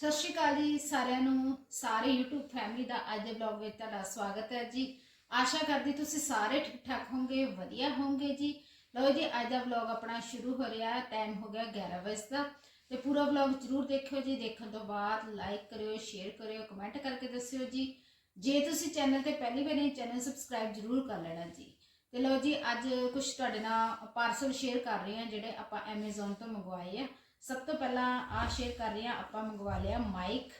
ਸਤਿ ਸ਼੍ਰੀ ਅਕਾਲ ਜੀ ਸਾਰਿਆਂ ਨੂੰ, ਸਾਰੇ YouTube ਫੈਮਿਲੀ ਦਾ ਅੱਜ ਦੇ ਵਲੌਗ ਵਿੱਚ ਤੁਹਾਡਾ ਸਵਾਗਤ ਹੈ ਜੀ। ਆਸ਼ਾ ਕਰਦੀ ਤੁਸੀਂ ਸਾਰੇ ਠੀਕ ਠਾਕ ਹੋਵੋਗੇ, ਵਧੀਆ ਹੋਵੋਗੇ ਜੀ। ਲਓ ਜੀ, ਅੱਜ ਦਾ ਵਲੌਗ ਆਪਣਾ ਸ਼ੁਰੂ ਹੋ ਰਿਹਾ ਹੈ ਟਾਈਮ ਹੋ ਗਿਆ 11 ਵਜੇ ਦਾ। ਤੇ ਪੂਰਾ ਵਲੌਗ ਜ਼ਰੂਰ ਦੇਖਿਓ ਜੀ, ਦੇਖਣ ਤੋਂ ਬਾਅਦ ਲਾਈਕ ਕਰਿਓ ਸ਼ੇਅਰ ਕਰਿਓ ਕਮੈਂਟ ਕਰਕੇ ਦੱਸਿਓ ਜੀ। ਜੇ ਤੁਸੀਂ ਚੈਨਲ ਤੇ ਪਹਿਲੀ ਵਾਰ ਨਹੀਂ ਚੈਨਲ ਸਬਸਕ੍ਰਾਈਬ ਜ਼ਰੂਰ ਕਰ ਲੈਣਾ ਜੀ। ਤੇ ਲਓ ਜੀ, ਅੱਜ ਕੁਝ ਤੁਹਾਡੇ ਨਾਲ ਪਾਰਸਲ ਸ਼ੇਅਰ ਕਰ ਰਹੇ ਹਾਂ, ਜਿਹੜੇ ਆਪਾਂ Amazon ਤੋਂ ਮੰਗਵਾਏ ਆ। ਸਭ ਤੋਂ ਪਹਿਲਾਂ ਆ ਸ਼ੇਅਰ ਕਰ ਰਹੇ ਹਾਂ, ਆਪਾਂ ਮੰਗਵਾ ਲਿਆ ਮਾਈਕ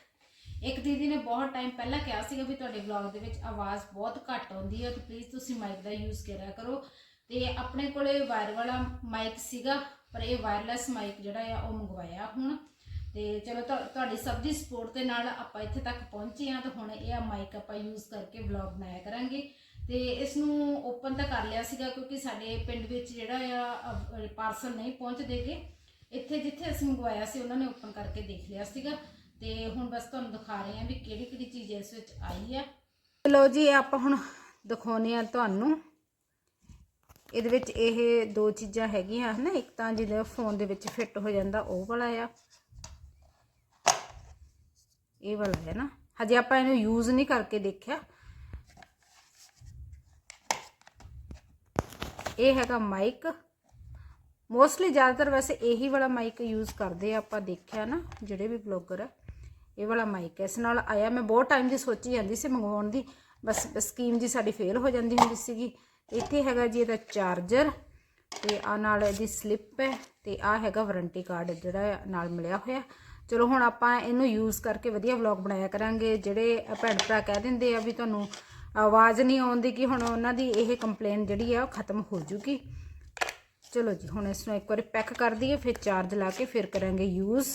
ਇੱਕ ਦੀਦੀ ਨੇ ਬਹੁਤ ਟਾਈਮ ਪਹਿਲਾਂ ਕਿਹਾ ਸੀਗਾ ਵੀ ਤੁਹਾਡੇ ਵਲੌਗ ਦੇ ਵਿੱਚ ਆਵਾਜ਼ ਬਹੁਤ ਘੱਟ ਆਉਂਦੀ ਹੈ, ਤੇ ਪਲੀਜ਼ ਤੁਸੀਂ ਮਾਈਕ ਦਾ ਯੂਜ਼ ਕਰਿਆ ਕਰੋ। ਤੇ ਆਪਣੇ ਕੋਲੇ ਵਾਇਰ ਵਾਲਾ ਮਾਈਕ ਸੀਗਾ, ਪਰ ਇਹ ਵਾਇਰਲੈਸ ਮਾਈਕ ਜਿਹੜਾ ਆ, ਉਹ ਮੰਗਵਾਇਆ ਹੁਣ। ਤੇ ਚਲੋ ਤੁਹਾ- ਤੁਹਾਡੀ ਸਭ ਦੀ ਸਪੋਰਟ ਦੇ ਨਾਲ ਆਪਾਂ ਇੱਥੇ ਤੱਕ ਪਹੁੰਚੇ ਆ ਤੇ ਹੁਣ ਇਹ ਆ ਮਾਈਕ ਆਪਾਂ ਯੂਜ਼ ਕਰਕੇ ਵਲੌਗ ਬਣਾਇਆ ਕਰਾਂਗੇ। ਤੇ ਇਸ ਨੂੰ ਓਪਨ ਤਾਂ ਕਰ ਲਿਆ ਸੀਗਾ, ਕਿਉਂਕਿ ਸਾਡੇ ਪਿੰਡ ਵਿੱਚ ਜਿਹੜਾ ਆ ਪਾਰਸਲ ਨਹੀਂ ਪਹੁੰਚਦੇਗੇ। ਇੱਥੇ ਜਿੱਥੇ ਅਸੀਂ ਮੰਗਵਾਇਆ ਸੀ, ਉਹਨਾਂ ਨੇ ਓਪਨ ਕਰਕੇ ਦੇਖ ਲਿਆ ਸੀਗਾ। ਤੇ ਹੁਣ ਬਸ ਤੁਹਾਨੂੰ ਦਿਖਾ ਰਹੇ ਹਾਂ ਵੀ ਕਿਹੜੀ ਕਿਹੜੀ ਚੀਜ਼ ਇਸ ਵਿੱਚ ਆਈ ਹੈ। ਲੋ ਜੀ ਆਪਾਂ ਹੁਣ ਦਿਖਾਉਨੇ ਆ ਤੁਹਾਨੂੰ। ਇਹਦੇ ਵਿੱਚ ਇਹ ਦੋ ਚੀਜ਼ਾਂ ਹੈਗੀਆਂ ਹਨਾ, ਇੱਕ ਤਾਂ ਜਿਹਦਾ ਫੋਨ ਦੇ ਵਿੱਚ ਫਿੱਟ ਹੋ ਜਾਂਦਾ, ਉਹ ਵਾਲਾ ਆ। ਇਹ ਵਾਲਾ ਹੈ ਨਾ। ਹਜੇ ਆਪਾਂ ਇਹਨੂੰ ਯੂਜ਼ ਨਹੀਂ ਕਰਕੇ ਦੇਖਿਆ। ਇਹ ਹੈਗਾ ਮਾਈਕ ਮੋਸਟਲੀ ਜ਼ਿਆਦਾਤਰ ਵੈਸੇ ਇਹੀ ਵਾਲਾ ਮਾਈਕ ਯੂਜ਼ ਕਰਦੇ ਆ ਆਪਾਂ ਦੇਖਿਆ ਨਾ, ਜਿਹੜੇ ਵੀ ਬਲੌਗਰ ਆ, ਇਹ ਵਾਲਾ ਮਾਈਕ ਇਸ ਨਾਲ ਆਇਆ, ਮੈਂ ਬਹੁਤ ਟਾਈਮ ਦੀ ਸੋਚੀ ਜਾਂਦੀ ਸੀ ਮੰਗਵਾਉਣ ਦੀ, ਬਸ ਸਕੀਮ ਜੀ ਸਾਡੀ ਫੇਲ ਹੋ ਜਾਂਦੀ ਹੁੰਦੀ ਸੀਗੀ। ਇੱਥੇ ਹੈਗਾ ਜੀ ਇਹਦਾ ਚਾਰਜਰ ਤੇ ਆ ਨਾਲ ਇਹਦੀ ਸਲਿੱਪ ਹੈ ਤੇ ਆ ਹੈਗਾ ਵਾਰੰਟੀ ਕਾਰਡ ਜਿਹੜਾ ਨਾਲ ਮਿਲਿਆ ਹੋਇਆ। ਚਲੋ ਹੁਣ ਆਪਾਂ ਇਹਨੂੰ ਯੂਜ਼ ਕਰਕੇ ਵਧੀਆ ਵਲੌਗ ਬਣਾਇਆ ਕਰਾਂਗੇ। ਜਿਹੜੇ ਭੈਣ ਭਰਾ ਕਹਿ ਦਿੰਦੇ ਆ ਵੀ ਤੁਹਾਨੂੰ ਆਵਾਜ਼ ਨਹੀਂ ਆਉਂਦੀ ਕਿ ਹੁਣ ਉਹਨਾਂ ਦੀ ਇਹ ਕੰਪਲੇਨ ਜਿਹੜੀ ਆ ਉਹ ਖਤਮ ਹੋ ਜੂਗੀ। ਚਲੋ ਜੀ, ਹੁਣ ਇਸ ਨੂੰ ਇੱਕ ਵਾਰੀ ਪੈਕ ਕਰ ਦਈਏ, ਫਿਰ ਚਾਰਜ ਲਾ ਕੇ ਫਿਰ ਕਰਾਂਗੇ ਯੂਜ਼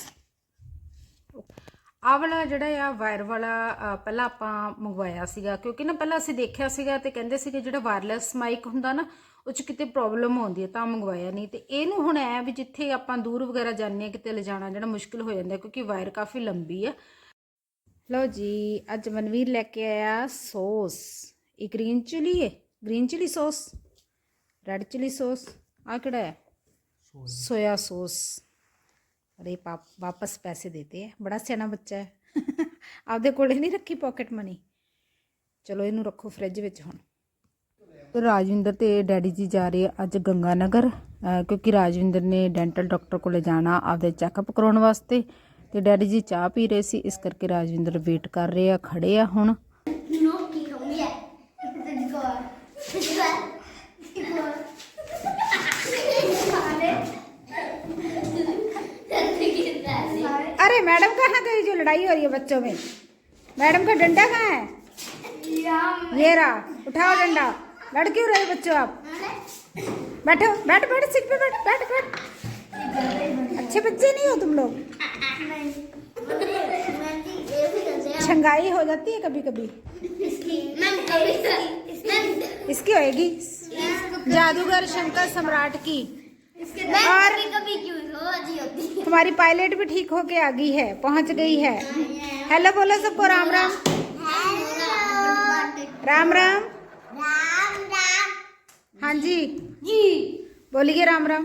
ਆਹ ਵਾਲਾ ਜਿਹੜਾ ਆ ਵਾਇਰ ਵਾਲਾ ਪਹਿਲਾਂ ਆਪਾਂ ਮੰਗਵਾਇਆ ਸੀਗਾ, ਕਿਉਂਕਿ ਨਾ ਪਹਿਲਾਂ ਅਸੀਂ ਦੇਖਿਆ ਸੀਗਾ ਤੇ ਕਹਿੰਦੇ ਸੀਗੇ ਜਿਹੜਾ ਵਾਇਰਲੈਸ ਮਾਈਕ ਹੁੰਦਾ ਨਾ, ਉਹ ਚ ਕਿਤੇ ਪ੍ਰੋਬਲਮ ਆਉਂਦੀ ਹੈ ਤਾਂ ਮੰਗਵਾਇਆ ਨਹੀਂ। ਤੇ ਇਹਨੂੰ ਹੁਣ ਐ ਵੀ ਜਿੱਥੇ ਆਪਾਂ ਦੂਰ ਵਗੈਰਾ ਜਾਂਦੇ ਹਾਂ ਕਿਤੇ ਲਿਜਾਣਾ ਜਿਹੜਾ ਮੁਸ਼ਕਿਲ ਹੋ ਜਾਂਦਾ, ਕਿਉਂਕਿ ਵਾਇਰ ਕਾਫੀ ਲੰਬੀ ਆ। ਲਓ ਜੀ, ਅੱਜ ਮਨਵੀਰ ਲੈ ਕੇ ਆਇਆ ਸੌਸ ਇਹ ਗ੍ਰੀਨ ਚਿਲੀ ਹੈ green chilli sauce red chilli sauce ਆ ਕਿਹੜਾ ਹੈ? ਸੋਇਆ ਸੌਸ ਅਰੇ ਪਾਪ ਵਾਪਸ ਪੈਸੇ ਦੇਤੇ ਹੈ ਬੜਾ ਸਿਆਣਾ ਬੱਚਾ ਹੈ। ਆਪਦੇ ਕੋਲੇ ਨਹੀਂ ਰੱਖੀ ਪਾਕਟ ਮਨੀ ਚਲੋ ਇਹਨੂੰ ਰੱਖੋ ਫ੍ਰਿਜ ਵਿੱਚ ਹੁਣ। ਰਾਜਵਿੰਦਰ ਤੇ ਡੈਡੀ ਜੀ ਜਾ ਰਹੇ ਅੱਜ ਗੰਗਾ ਨਗਰ ਕਿਉਂਕਿ ਰਾਜਵਿੰਦਰ ਨੇ ਡੈਂਟਲ ਡਾਕਟਰ ਕੋਲੇ ਜਾਣਾ ਆਪਦੇ ਚੈੱਕਅਪ ਕਰਾਉਣ ਵਾਸਤੇ। ਤੇ ਡੈਡੀ ਜੀ ਚਾਹ ਪੀ ਰਹੇ ਸੀ ਇਸ ਕਰਕੇ ਰਾਜਵਿੰਦਰ ਵੇਟ ਕਰ ਰਹੇ ਆ ਖੜੇ ਆ ਹੁਣ। अरे, मैडम कहाँ गई जो लड़ाई हो रही है बच्चों में? मैडम का डंडा कहाँ है? ये रहा, उठाओ डंडा। लड़ क्यों रहे बच्चों आप? बैठो, बैठ बैठ सीट पे बैठ बैठ बैठ। अच्छे बच्चे नहीं हो तुम लोग? छंगाई हो जाती है कभी कभी इसकी होएगी। जादूगर शंकर सम्राट की। और होती तुम्हारी पायलट भी ठीक होके आ गई है पहुंच गई है हेलो बोलो सबको राम राम राम राम राम राम हाँ जी जी बोलिए राम राम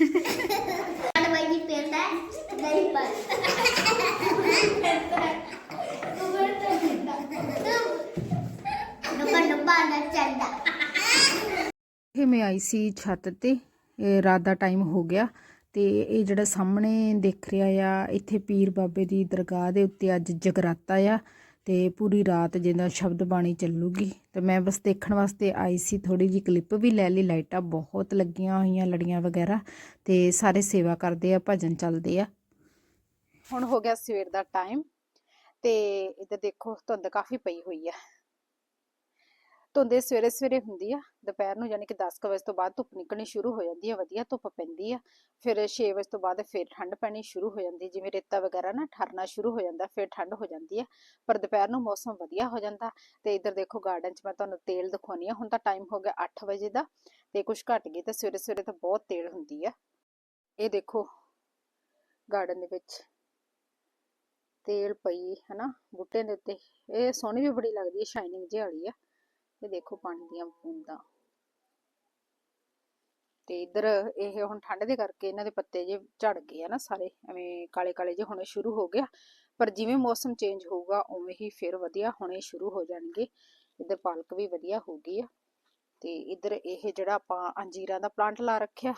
भाई जी पहनता है नहीं पर डब्बा डब्बा ना चंदा ਇਹ ਮੈਂ ਆਈ ਸੀ ਛੱਤ ਤੇ ਇਹ ਰਾਤ ਦਾ ਟਾਈਮ ਹੋ ਗਿਆ ਤੇ ਇਹ ਜਿਹੜਾ ਸਾਹਮਣੇ ਦਿਖ ਰਿਹਾ ਆ, ਇੱਥੇ ਪੀਰ ਬਾਬੇ ਦੀ ਦਰਗਾਹ ਦੇ ਉੱਤੇ ਅੱਜ ਜਗਰਾਤਾ ਆ ਤੇ ਪੂਰੀ ਰਾਤ ਜਿਹਦਾ ਸ਼ਬਦ ਬਾਣੀ ਚੱਲੂਗੀ। ਤੇ ਮੈਂ ਬਸ ਦੇਖਣ ਵਾਸਤੇ ਆਈ ਸੀ ਥੋੜੀ ਜੀ ਕਲਿੱਪ ਵੀ ਲੈ ਲਈ, ਲਾਈਟਾਂ ਬਹੁਤ ਲੱਗੀਆਂ ਹੋਈਆਂ, ਲੜੀਆਂ ਵਗੈਰਾ ਤੇ ਸਾਰੇ ਸੇਵਾ ਕਰਦੇ ਆ, ਭਜਨ ਚੱਲਦੇ ਆ। ਹੁਣ ਹੋ ਗਿਆ ਸਵੇਰ ਦਾ ਟਾਈਮ ਤੇ ਇੱਧਰ ਦੇਖੋ, ਧੁੰਦ ਕਾਫੀ ਪਈ ਹੋਈ ਆ। ਧੁੰਦੇ ਸਵੇਰੇ ਸਵੇਰੇ ਹੁੰਦੀ ਆ, ਦੁਪਹਿਰ ਨੂੰ ਯਾਨੀ ਕਿ 10 ਵਜੇ ਤੋਂ ਬਾਅਦ ਧੁੱਪ ਨਿਕਲਣੀ ਸ਼ੁਰੂ ਹੋ ਜਾਂਦੀ ਹੈ ਵਧੀਆ ਧੁੱਪ ਪੈਂਦੀ ਆ, ਫਿਰ 6 ਵਜੇ ਤੋਂ ਬਾਅਦ ਫਿਰ ਠੰਡ ਪੈਣੀ ਸ਼ੁਰੂ ਹੋ ਜਾਂਦੀ ਜਿਵੇਂ ਰੇਤਾ ਵਗੈਰਾ ਨਾ ਠਰਨਾ ਸ਼ੁਰੂ ਹੋ ਜਾਂਦਾ, ਫਿਰ ਠੰਡ ਹੋ ਜਾਂਦੀ ਆ, ਪਰ ਦੁਪਹਿਰ ਨੂੰ ਮੌਸਮ ਵਧੀਆ ਹੋ ਜਾਂਦਾ, ਤੇ ਇੱਧਰ ਦੇਖੋ ਗਾਰਡਨ 'ਚ ਮੈਂ ਤੁਹਾਨੂੰ ਤੇਲ ਦਿਖਾਉਣੀ ਆ, ਹੁਣ ਤਾਂ ਟਾਈਮ ਹੋ ਗਿਆ 8 ਵਜੇ ਦਾ, ਤੇ ਕੁਝ ਘਟ ਗਈ ਤੇ ਸਵੇਰੇ ਸਵੇਰੇ ਤਾਂ ਬਹੁਤ ਤੇਲ ਹੁੰਦੀ ਆ, ਇਹ ਦੇਖੋ ਗਾਰਡਨ ਦੇ ਵਿੱਚ ਤੇਲ ਪਈ, ਹਨਾ, ਬੂਟੇ ਦੇ ਉੱਤੇ, ਇਹ ਸੋਹਣੀ ਵੀ ਬੜੀ ਲੱਗਦੀ ਹੈ ਸ਼ਾਈਨਿੰਗ ਜਿਹੀ ਵਾਲੀ ਆ। ਇਹ ਦੇਖੋ ਪਾਣੀ ਦੀਆਂ ਬੂੰਦਾਂ। ਤੇ ਇੱਧਰ ਇਹ ਹੁਣ ਠੰਡ ਦੇ ਕਰਕੇ ਇਹਨਾਂ ਦੇ ਪੱਤੇ ਜੇ ਝੜ ਗਏ ਆ ਨਾ ਸਾਰੇ, ਐਵੇਂ ਕਾਲੇ ਕਾਲੇ ਜੇ ਹੋਣੇ ਸ਼ੁਰੂ ਹੋ ਗਿਆ ਪਰ ਜਿਵੇਂ ਮੌਸਮ ਚੇਂਜ ਹੋਊਗਾ, ਉਵੇਂ ਹੀ ਫਿਰ ਵਧੀਆ ਹੋਣੇ ਸ਼ੁਰੂ ਹੋ ਜਾਣਗੇ। ਇੱਧਰ ਪਾਲਕ ਵੀ ਵਧੀਆ ਹੋ ਗਈ ਆ। ਤੇ ਇੱਧਰ ਇਹ ਜਿਹੜਾ ਆਪਾਂ ਅੰਜੀਰਾਂ ਦਾ ਪਲਾਂਟ ਲਾ ਰੱਖਿਆ,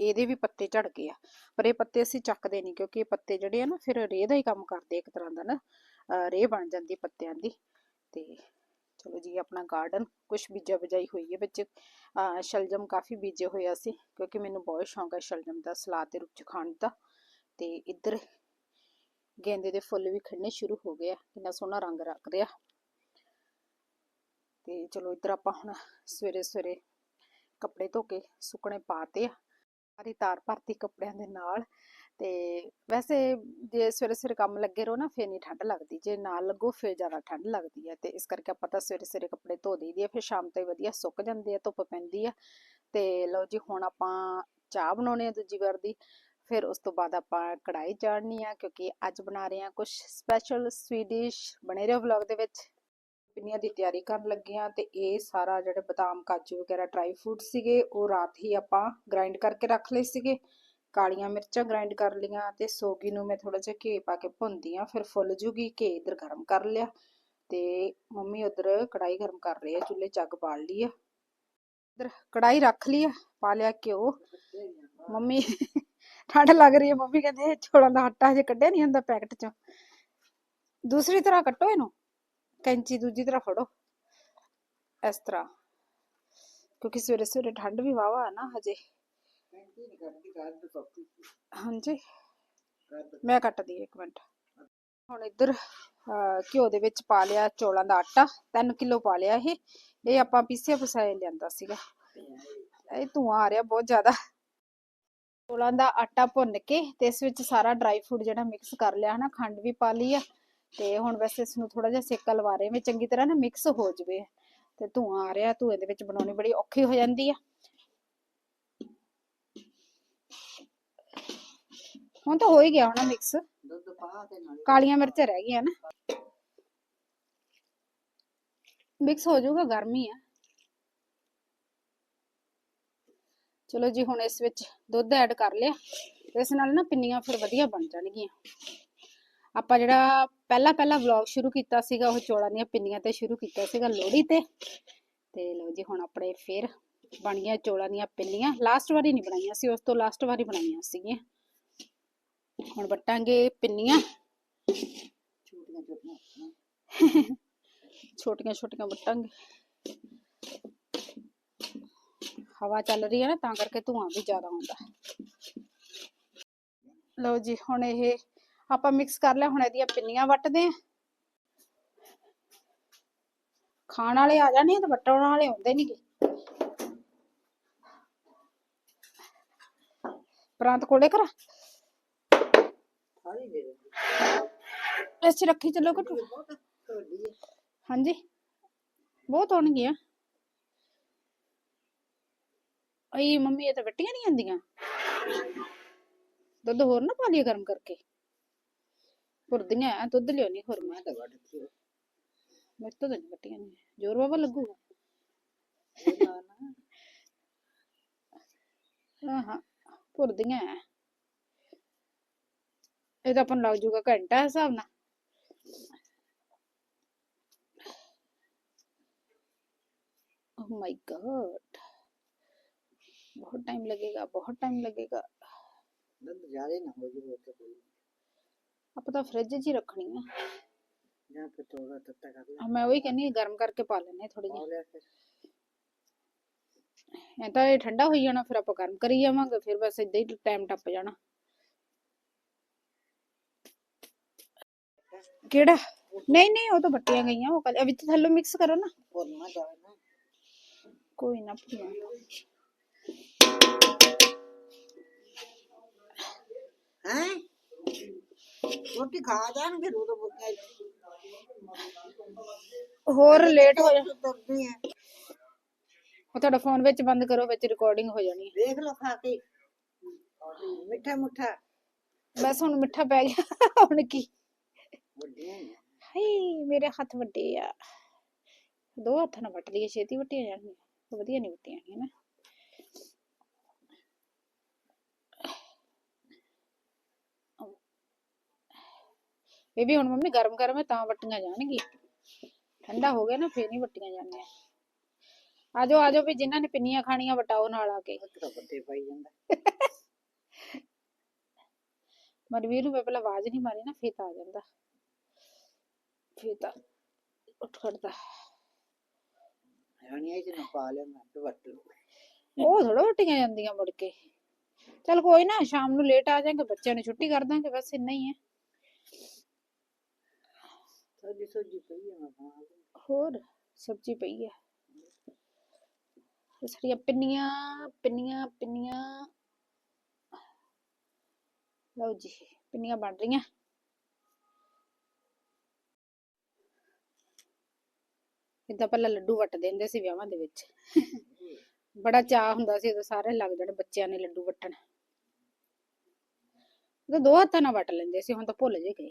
ਇਹਦੇ ਵੀ ਪੱਤੇ ਝੜ ਗਏ ਆ। ਪਰ ਇਹ ਪੱਤੇ ਅਸੀਂ ਚੱਕਦੇ ਨਹੀਂ, ਕਿਉਂਕਿ ਇਹ ਪੱਤੇ ਜਿਹੜੇ ਆ ਨਾ, ਫਿਰ ਰੇਹ ਦਾ ਹੀ ਕੰਮ ਕਰਦੇ ਇੱਕ ਤਰ੍ਹਾਂ ਦਾ ਨਾ। ਅਹ ਰੇਹ ਬਣ ਜਾਂਦੀ ਪੱਤਿਆਂ ਦੀ। ਤੇ ਚਲੋ ਜੀ, ਆਪਣਾ ਗਾਰਡਨ ਕੁਝ ਬੀਜਾ ਬਜਾਈ ਹੋਈ ਹੈ ਵਿੱਚ। ਸ਼ਲਜਮ ਕਾਫੀ ਬੀਜੇ ਹੋਏ ਸੀ ਕਿਉਂਕਿ ਮੈਨੂੰ ਬਹੁਤ ਸ਼ੌਂਕ ਹੈ ਸ਼ਲਜਮ ਦਾ, ਸਲਾਦ ਦੇ ਰੂਪ ਚ ਖਾਣ ਦਾ। ਤੇ ਇੱਧਰ ਗੇਂਦੇ ਦੇ ਫੁੱਲ ਵੀ ਖਿੜਨੇ ਸ਼ੁਰੂ ਹੋ ਗਏ ਆ, ਕਿੰਨਾ ਸੋਹਣਾ ਰੰਗ ਰੱਖ ਰਿਹਾ। ਤੇ ਚਲੋ ਇੱਧਰ ਆਪਾਂ ਹੁਣ ਸਵੇਰੇ ਸਵੇਰੇ ਕੱਪੜੇ ਧੋ ਕੇ ਸੁੱਕਣੇ ਪਾਤੇ ਆ। ਸਾਰੀ ਤਾਰ ਭਰਤੀ ਕੱਪੜਿਆਂ ਦੇ ਨਾਲ। ਤੇ ਵੈਸੇ ਜੇ ਸਵੇਰੇ ਸਵੇਰੇ ਕੰਮ ਲੱਗੇ ਰਹੋ ਨਾ, ਫੇਰ ਨਹੀਂ ਠੰਡ ਲੱਗਦੀ। ਜੇ ਨਾ ਲੱਗੋ, ਫੇਰ ਜ਼ਿਆਦਾ ਠੰਡ ਲੱਗਦੀ ਹੈ। ਤੇ ਇਸ ਕਰਕੇ ਆਪਾਂ ਤਾਂ ਸਵੇਰੇ ਸਵੇਰੇ ਕੱਪੜੇ ਧੋ ਦਈਦੇ ਆ, ਫਿਰ ਸ਼ਾਮ ਤਾਈਂ ਵਧੀਆ ਸੁੱਕ ਜਾਂਦੇ ਆ, ਧੁੱਪ ਪੈਂਦੀ ਆ। ਤੇ ਲਓ ਜੀ, ਹੁਣ ਆਪਾਂ ਚਾਹ ਬਣਾਉਣੀ ਆ ਦੂਜੀ ਵਾਰ ਦੀ। ਫਿਰ ਉਸ ਤੋਂ ਬਾਅਦ ਆਪਾਂ ਕੜਾਈ ਚਾੜਨੀ ਆ, ਕਿਉਂਕਿ ਅੱਜ ਬਣਾ ਰਹੇ ਆ ਕੁਝ ਸਪੈਸ਼ਲ ਸਵੀਡਿਸ਼ ਬਣੇ ਰਹੋ ਵਲੌਗ ਦੇ ਵਿੱਚ। ਪਿੰਨੀਆਂ ਦੀ ਤਿਆਰੀ ਕਰਨ ਲੱਗੇ ਆ ਤੇ ਇਹ ਸਾਰਾ ਜਿਹੜੇ ਬਦਾਮ, ਕਾਜੂ ਵਗੈਰਾ ਡਰਾਈ ਫਰੂਟ ਸੀਗੇ, ਉਹ ਰਾਤ ਹੀ ਆਪਾਂ ਗ੍ਰਾਈਂਡ ਕਰਕੇ ਰੱਖ ਲਏ ਸੀਗੇ। ਕਾਲੀਆਂ ਮਿਰਚਾਂ ਗ੍ਰਾਈਂਡ ਕਰ ਲਈਆਂ ਤੇ ਸੋਗੀ ਨੂੰ ਮੈਂ ਥੋੜਾ ਜਿਹਾ ਘੇ ਪਾ ਕੇ ਭੁੰਨਦੀ ਆ ਫਿਰ ਫੁੱਲ ਜੂਗੀ, ਘੀ ਇਧਰ ਗਰਮ ਕਰ ਲਿਆ ਤੇ ਮੰਮੀ ਉਧਰ ਕੜਾਈ ਗਰਮ ਕਰ ਰਹੀ ਆ, ਚੁੱਲ੍ਹੇ 'ਚ ਬਾਲ ਲਈ ਆ। ਇਧਰ ਕੜਾਈ ਰੱਖ ਲਈ ਆ, ਪਾ ਲਿਆ ਘਿਓ। ਮੰਮੀ ਠੰਡ ਲੱਗ ਰਹੀ ਹੈ ਮੰਮੀ ਕਹਿੰਦੇ ਛੋਲਾਂ ਦਾ ਆਟਾ ਹਜੇ ਕੱਢਿਆ ਨਹੀਂ ਹੁੰਦਾ ਪੈਕਟ 'ਚੋਂ। ਦੂਸਰੀ ਤਰ੍ਹਾਂ ਕੱਟੋ ਇਹਨੂੰ, ਕੈਂਚੀ ਦੂਜੀ ਤਰ੍ਹਾਂ ਫੜੋ, ਇਸ ਤਰ੍ਹਾਂ। ਕਿਉਂਕਿ ਸਵੇਰੇ ਸਵੇਰੇ ਠੰਡ ਵੀ ਵਾਵਾ ਹੈ ਨਾ ਹਜੇ। ਹਾਂਜੀ। ਮੈਂ ਕੱਟਦੀ ਇੱਕ ਮਿੰਟ। ਹੁਣ ਇੱਧਰ ਘਿਓ ਦੇ ਵਿੱਚ ਪਾ ਲਿਆ ਚੌਲਾਂ ਦਾ ਆਟਾ 3 ਕਿਲੋ ਪਾ ਲਿਆ ਇਹ। ਇਹ ਆਪਾਂ ਪੀਸਿਆ ਪਸਾਇਆ ਲਿਆਂਦਾ ਸੀਗਾ। ਇਹ ਧੂਆਂ ਆ ਰਿਹਾ ਬਹੁਤ ਜ਼ਿਆਦਾ। ਚੌਲਾਂ ਦਾ ਆਟਾ ਭੁੰਨ ਕੇ ਤੇ ਇਸ ਵਿੱਚ ਸਾਰਾ ਡਰਾਈ ਫਰੂਟ ਜਿਹੜਾ ਮਿਕਸ ਕਰ ਲਿਆ ਹਨਾ ਖੰਡ ਵੀ ਪਾ ਲਈ ਆ। ਤੇ ਹੁਣ ਵੈਸੇ ਇਸ ਨੂੰ ਥੋੜਾ ਜਿਹਾ ਸੇਕਾ ਲਵਾ ਰਹੇ ਚੰਗੀ ਤਰ੍ਹਾਂ ਨਾ ਮਿਕਸ ਹੋ ਜਵੇ। ਤੇ ਧੂਆਂ ਆ ਰਿਹਾ ਧੂਏ ਦੇ ਵਿੱਚ ਬਣਾਉਣੀ ਬੜੀ ਔਖੀ ਹੋ ਜਾਂਦੀ ਆ। ਹੁਣ ਤਾਂ ਹੋ ਹੀ ਗਿਆ ਹੋਣਾ ਮਿਕਸ ਕਾਲੀਆਂ ਮਿਰਚਾਂ ਰਹਿ ਗਈਆਂ ਨਾ। ਮਿਕਸ ਹੋ ਜਾਊਗਾ ਗਰਮੀ ਆ। ਚਲੋ ਜੀ ਹੁਣ ਇਸ ਵਿੱਚ ਦੁੱਧ ਐਡ ਕਰ ਲਿਆ। ਇਸ ਨਾਲ ਨਾ ਪਿੰਨੀਆਂ ਫਿਰ ਵਧੀਆ ਬਣ ਜਾਣਗੀਆਂ। ਆਪਾਂ ਜਿਹੜਾ ਪਹਿਲਾ ਪਹਿਲਾ ਵਲੌਗ ਸ਼ੁਰੂ ਕੀਤਾ ਸੀਗਾ ਉਹ ਚੌਲਾਂ ਦੀਆਂ ਪਿੰਨੀਆਂ ਤੇ ਸ਼ੁਰੂ ਕੀਤਾ ਸੀਗਾ ਲੋਹੜੀ ਤੇ। ਤੇ ਲਓ ਜੀ ਹੁਣ ਆਪਣੇ ਫਿਰ ਬਣ ਗਈਆਂ ਚੌਲਾਂ ਦੀਆਂ ਪਿੰਨੀਆਂ। ਲਾਸਟ ਵਾਰੀ ਨਹੀਂ ਬਣਾਈਆਂ ਸੀ ਉਸ ਤੋਂ ਲਾਸਟ ਵਾਰੀ ਬਣਾਈਆਂ ਸੀਗੀਆਂ। ਹੁਣ ਵੱਟਾਂਗੇ ਪਿੰਨੀਆਂ। ਛੋਟੀਆਂ ਛੋਟੀਆਂ ਵੱਟਾਂਗੇ। ਹਵਾ ਚੱਲ ਰਹੀ ਹੈ ਨਾ ਤਾਂ ਕਰਕੇ ਧੂਆਂ ਵੀ ਜ਼ਿਆਦਾ ਆਉਂਦਾ। ਲਓ ਜੀ ਹੁਣ ਇਹ ਆਪਾਂ ਮਿਕਸ ਕਰ ਲਿਆ ਹੁਣ ਇਹਦੀਆਂ ਪਿੰਨੀਆਂ ਵੱਟਦੇ ਆ ਖਾਣ ਵਾਲੇ ਆ ਜਾਣੇ ਤੇ ਵੱਟਣ ਵਾਲੇ ਆਉਂਦੇ ਨਹੀਂਗੇ ਪ੍ਰਾਂਤ ਕੋਲੇ ਕਰਾ ਇਸ ਚ ਰੱਖੀ ਚੱਲੋ ਕਟੂ ਹਾਂਜੀ। ਬਹੁਤ ਹੋਣਗੀਆਂ ਅਈ ਮੰਮੀ ਇਹ ਤਾਂ ਵੱਟੀਆਂ ਨਹੀਂ ਆਂਦੀਆਂ ਦੁੱਧ ਹੋਰ ਨਾ ਪਾ ਲਿਆ ਗਰਮ ਕਰਕੇ। ਭੁਰਦੀਆਂ ਆ, ਦੁੱਧ ਲਿਆਉਣੀ ਹੋਰ ਮੈਂ। ਮੇਰੇ ਤੋਂ ਤਾਂ ਨਹੀਂ ਵੱਟੀਆਂ ਨਹੀਂ ਜ਼ੋਰ ਬਾਬਾ ਲੱਗੂਗਾ। ਹਾਂ ਹਾਂ। ਭੁਰਦੀਆਂ ਆ। ਇਹ ਤਾਂ ਆਪਾਂ ਨੂੰ ਲੱਗ ਜਾਊਗਾ ਘੰਟਾ ਹਿਸਾਬ ਨਾਲ ओह माय गॉड बहुत टाइम लगेगा बहुत टाइम लगेगा ਦੰਦ ਜ਼ਿਆਦਾ ਨਾ ਹੋ ਜਾਵੇ ਤੇ ਕੋਈ ਆਪਾਂ ਤਾਂ ਫ੍ਰਿਜ 'ਚ ਹੀ ਰੱਖਣੀ ਆ ਜਾਂ ਫਿਰ ਥੋੜਾ ਤੱਤਾ ਕਰ ਲੈ ਆ ਮੈਂ ਉਹੀ ਕਹਿੰਨੀ ਗਰਮ ਕਰਕੇ ਪਾ ਲੈਣੇ ਥੋੜੀ ਪਾ ਜਿਹੀ ਲਿਆ ਫਿਰ ਐ ਤਾਂ ਇਹ ਠੰਡਾ ਹੋਈ ਜਾਣਾ ਫਿਰ ਆਪਾਂ ਗਰਮ ਕਰੀ ਜਾਵਾਂਗੇ ਫਿਰ ਬਸ ਇਦਾਂ ਹੀ ਟਾਈਮ ਟੱਪ ਜਾਣਾ ਕਿਹੜਾ? ਨਹੀਂ ਨਹੀਂ ਉਹ ਤਾਂ ਵੱਟੀਆਂ ਗਈਆਂ ਉਹ ਕੱਲ ਵਿੱਚ ਥੱਲੇ ਮਿਕਸ ਕਰੋ ਨਾ। ਭੁੰਨ ਨਾ ਜਾਵੇ ਨਾ। ਕੋਈ ਨਾ ਭੁੰਨੋ। ਹੈ? ਰੋਟੀ ਖਾ ਜਾਣਗੇ ਰੋdo ਬੁੱਕਾ ਹੋਰ ਲੇਟ ਹੋ ਜਾ ਤੁਰਦੇ ਉਹ ਤੁਹਾਡਾ ਫੋਨ ਵਿੱਚ ਬੰਦ ਕਰੋ ਵਿੱਚ ਰਿਕਾਰਡਿੰਗ ਹੋ ਜਾਣੀ ਹੈ। ਵੇਖ ਲਓ ਖਾ ਕੇ। ਮਿੱਠਾ ਮੁੱਠਾ। ਬਸ ਹੁਣ ਮਿੱਠਾ ਪੈ ਗਿਆ ਹੁਣ ਕੀ? ਹਾਈ ਮੇਰੇ ਹੱਥ ਵੱਡੇ ਆ। ਦੋ ਹੱਥ ਨਾਲ ਵੱਟ ਲਈਏ ਛੇਤੀ ਵੱਟੀਆਂ ਜਾਣਗੀਆਂ। ਵਧੀਆ ਨਹੀਂ ਵੱਟੀਆਂ ਹੈਗੀਆਂ ਇਹ ਵੀ ਹੁਣ ਮੰਮੀ ਗਰਮ ਗਰਮ ਹੈ ਤਾਂ ਵੱਟੀਆਂ ਜਾਣਗੀਆਂ। ਠੰਡਾ ਹੋ ਗਿਆ ਨਾ ਫੇਰ ਨਹੀਂ ਵੱਟੀਆਂ ਜਾਣਗੀਆਂ। ਆਜੋ ਆਜੋ ਵੀ ਜਿਨ੍ਹਾਂ ਨੇ ਪਿੰਨੀਆਂ ਖਾਣੀਆਂ ਵਟਾਓ ਨਾਲ ਆ ਕੇ। ਵੱਡੇ ਨੂੰ ਮੈਂ ਪਹਿਲਾਂ ਆਵਾਜ਼ ਨਹੀਂ ਮਾਰੀ ਨਾ ਫੇਰ ਤਾਂ ਆ ਜਾਂਦਾ। ਫੇਰ ਤਾਂ ਉੱਠ ਖੜਦਾ ਰਾਣੀ ਇਹ ਨਾ ਪਾ ਲਿਆ ਮੈਂ ਤੇ ਵੱਟ ਉਹ ਥੋੜਾ ਵੱਟੀਆਂ ਜਾਂਦੀਆਂ ਮੁੜ ਕੇ ਚਲ ਕੋਈ ਨਾ ਸ਼ਾਮ ਨੂੰ ਲੇਟ ਆ ਜਾਾਂਗੇ ਬੱਚਿਆਂ ਨੂੰ ਛੁੱਟੀ ਕਰ ਦਾਂਗੇ ਬਸ ਇੰਨਾ ਹੀ ਹੈ ਪਈ ਹੋਰ ਸਬਜ਼ੀ ਪਈ ਹੈ ਤੇ ਸਾਰੀਆਂ ਪਿੰਨੀਆਂ ਪਿੰਨੀਆਂ ਪਿੰਨੀਆਂ ਲਓ ਜੀ ਪਿੰਨੀਆਂ ਬਣ ਰਹੀਆਂ ਇਦਾਂ ਪਹਿਲਾਂ ਲੱਡੂ ਵੱਟ ਦਿੰਦੇ ਸੀ ਵਿਆਹਾਂ ਦੇ ਵਿੱਚ। ਬੜਾ ਚਾਹ ਹੁੰਦਾ ਸੀ ਉਦੋਂ ਸਾਰੇ ਲੱਗ ਜਾਣ ਬੱਚਿਆਂ ਨੇ ਲੱਡੂ ਵੱਟਣ। ਉਦੋਂ ਦੋ ਹੱਥਾਂ ਨਾਲ ਵੱਟ ਲੈਂਦੇ ਸੀ ਹੁਣ ਤਾਂ ਭੁੱਲ ਜੇ ਗਏ।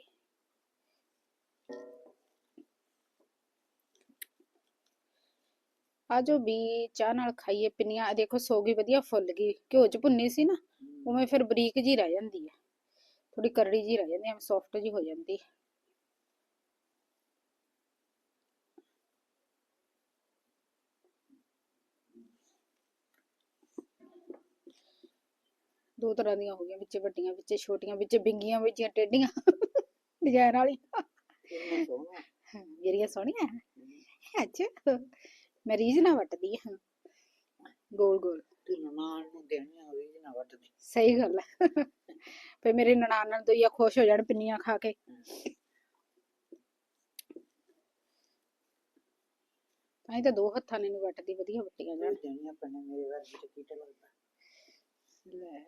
ਆਜੋ ਵੀ ਚਾਹ ਨਾਲ ਖਾਈਏ ਪਿੰਨੀਆਂ ਦੇਖੋ ਸੋਗੀ ਵਧੀਆ ਫੁੱਲ ਗਈ। ਘਿਓ ਚ ਭੁੰਨੀ ਸੀ ਨਾ ਉਵੇਂ ਫਿਰ ਬਰੀਕ ਜੀ ਰਹਿ ਜਾਂਦੀ ਹੈ ਥੋੜੀ ਕਰੜੀ ਜੀ ਰਹਿ ਜਾਂਦੀ ਹੈ ਸੌਫਟ ਜੀ ਹੋ ਜਾਂਦੀ ਦੋ ਤਰ੍ਹਾਂ ਦੀਆਂ ਹੋ ਗਈਆਂ ਵਿੱਚ ਵੱਡੀਆਂ ਵਿੱਚ ਛੋਟੀਆਂ ਵਿੱਚ ਬਿੰਗੀਆਂ ਵਿੱਚ ਟੇਡੀਆਂ ਡਿਜ਼ਾਈਨ ਹਾਂ, ਮੇਰੀਆਂ ਸੋਹਣੀਆਂ ਅੱਛਾ। ਮੈਂ ਰੀਝ ਨਾ ਵੱਟਦੀ ਹਾਂ। ਗੋਲ ਗੋਲ। ਤੂੰ ਨਨਾਣ ਨੂੰ ਦੇਣੀ ਹੋਵੇ ਜੀ ਨਾ ਵੱਟ ਦੇ ਸਹੀ ਗੱਲ ਹੈ ਫੇ ਮੇਰੇ ਨਨਾਣ ਤੋਂ ਹੀ ਖੁਸ਼ ਹੋ ਜਾਣ ਪਿੰਨੀਆਂ ਖਾ ਕੇ। ਤਾਂ ਤਾਂ ਦੋ ਹੱਥਾਂ ਨੇ ਨੀ ਵੱਟਦੀ ਵਧੀਆ ਵੱਟੀਆਂ ਜਾਣ। ਦੇਣੀਆਂ ਪੈਣੇ ਮੇਰੇ ਵਰਗੀ ਤੇ ਕੀਟਾ ਲੱਗਦਾ। ਲੈ।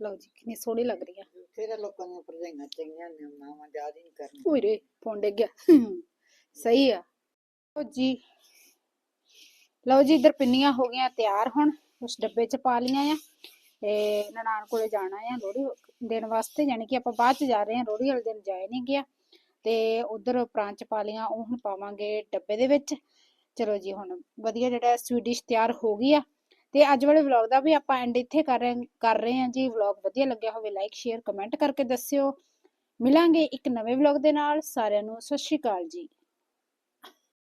ਲਓ ਜੀ ਕਿੰਨੀ ਸੋਹਣੀ ਲੱਗ ਰਹੀ ਆ। ਤੇਰੇ ਲੋਕਾਂ ਦੀਆਂ ਭਰਜਾਈਆਂ ਚੰਗੀਆਂ ਨੇ ਮਾਵਾਂ ਯਾਦ ਹੀ ਨਹੀਂ ਕਰਨੀ ਓਏ ਰੇ ਫੋਨ ਡਿੱਗ ਗਿਆ। ਸਹੀ ਆ। ਲਓ ਜੀ। ਲਓ ਜੀ ਇੱਧਰ ਪਿੰਨੀਆਂ ਹੋ ਗਈਆਂ ਤਿਆਰ ਹੁਣ। ਉਸ ਡੱਬੇ 'ਚ ਪਾ ਲੀਆਂ ਆ। ਤੇ ਨਨਾਣ ਕੋਲੇ ਜਾਣਾ ਆ ਲੋਹੜੀ ਦੇਣ ਵਾਸਤੇ ਯਾਨੀ ਕਿ ਆਪਾਂ ਬਾਅਦ 'ਚ ਜਾ ਰਹੇ ਹਾਂ ਲੋਹੜੀ ਵਾਲੇ ਦਿਨ ਜਾਏ ਨਹੀਂ ਗਿਆ। ਤੇ ਉਧਰ ਪ੍ਰਾਂਚ ਪਾ ਲੀਆਂ ਉਹ ਹੁਣ ਪਾਵਾਂਗੇ ਡੱਬੇ ਦੇ ਵਿੱਚ। ਚਲੋ ਜੀ, ਹੁਣ ਵਧੀਆ ਜਿਹੜਾ ਸਵੀਟ ਡਿਸ਼ ਤਿਆਰ ਹੋ ਗਈ ਆ। ਤੇ ਅੱਜ ਵਾਲੇ ਵਲੌਗ ਦਾ ਵੀ ਆਪਾਂ ਐਂਡ ਇੱਥੇ ਕਰ ਰਹੇ ਕਰ ਰਹੇ ਹਾਂ ਜੀ। ਵਲੌਗ ਵਧੀਆ ਲੱਗਿਆ ਹੋਵੇ ਲਾਈਕ ਸ਼ੇਅਰ ਕਮੈਂਟ ਕਰਕੇ ਦੱਸਿਓ। ਮਿਲਾਂਗੇ ਇੱਕ ਨਵੇਂ ਵਲੌਗ ਦੇ ਨਾਲ। ਸਾਰਿਆਂ ਨੂੰ ਸਤਿ ਸ਼੍ਰੀ ਅਕਾਲ ਜੀ।